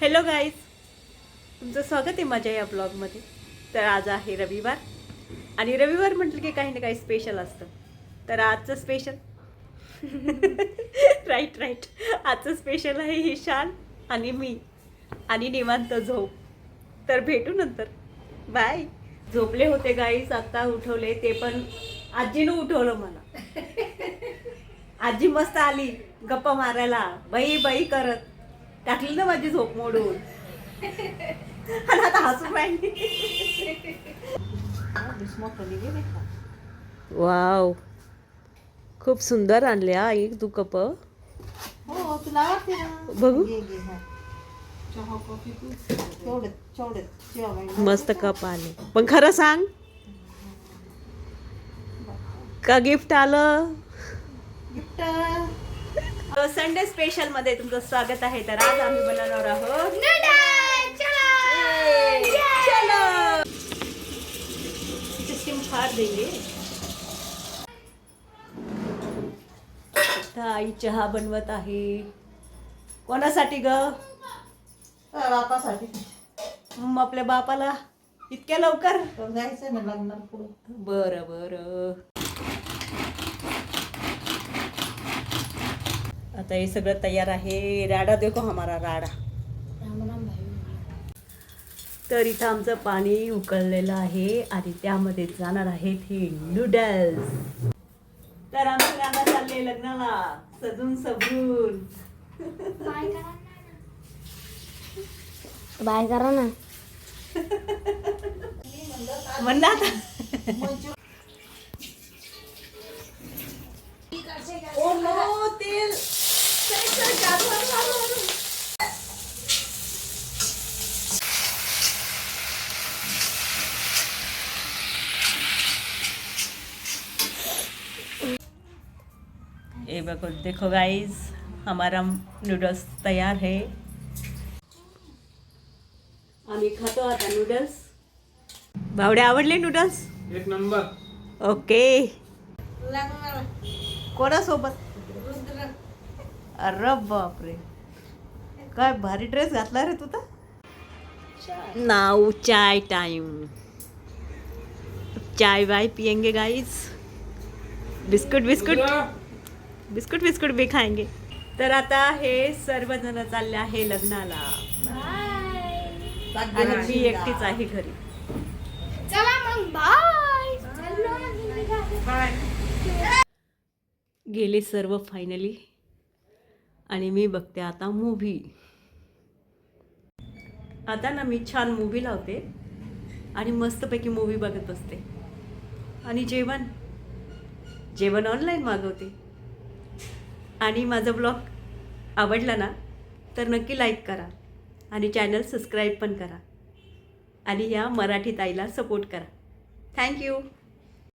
Hello guys तुमचं स्वागत आहे माझ्या या ब्लॉगमध्ये तर आज आहे रविवार. आणि रविवार म्हटलं की काही ना काही स्पेशल असतं. तर आजचं स्पेशल राईट राईट आजचं स्पेशल आहे ही शाल आणि मी. आणि निवांत झोप. तर भेटू नंतर. बाय झोपले होते गाईज आत्ता उठवले. ते पण आजीनं उठवलं मला. आजी मस्त आली. गप्पा मारायला बाई बाई करत. टाकली ना माझी झोप मोडून. आणि आता हसून राहिली. वाव. खूप सुंदर आणले हा एक तू कप. हो तुला आवडते ना? बघू. हा. मस्त कप आले. पण खरं सांग का गिफ्ट आलं? संडे स्पेशलमध्ये तुमचं स्वागत आहे. तर आज आम्ही बनवणार आहोत चलो! सिस्टीम फार देंगे आई चहा बनवत आहे. कोणासाठी ग? बापासाठी. मग आपल्या बापाला? इतक्या लवकर? जायचं ना पुढं. बरं बरं. आता हे सगळं तयार आहे. राडा देखो हमारा राडा. तर इथं आमचं पाणी उकळलेलं आहे आणि त्यामध्ये जाणार आहेत हे नूडल्स तर आमचं राडा चालले लग्नाला. सजून सजून. बाय करा ना. म्हणला आता. ओ नो तेल. ये देखो देखो गाइस हमारा नूडल्स तैयार है। आम्ही खातो आता नूडल्स भावडे आवडले नूडल्स एक नंबर. ओके कोणासोबत? रुद्र अरे बापरे. काय भारी ड्रेस घातला रे तू तर. नाव चाय टाइम. चाय वाय पियेंगे गाइस बिस्कुट बिस्कुट. बिस्कुट बिस्कुट भी खाएंगे. तर आता हे सर्वजण चालले आहे लग्नाला. आणि मी एकटीच आहे घरी. चला मग बाय. गेले सर्व फायनली आणि मी बघते आता मूव्ही आता ना मी छान मूव्ही लावते आणि मस्तपैकी मूव्ही बघत असते आणि जेवण. जेवण ऑनलाईन मागवते. आणि माझा ब्लॉग आवडला ना तर नक्की लाईक करा. आणि चॅनल सबस्क्राईब पण करा. आणि ह्या मराठी ताईला सपोर्ट करा. थँक्यू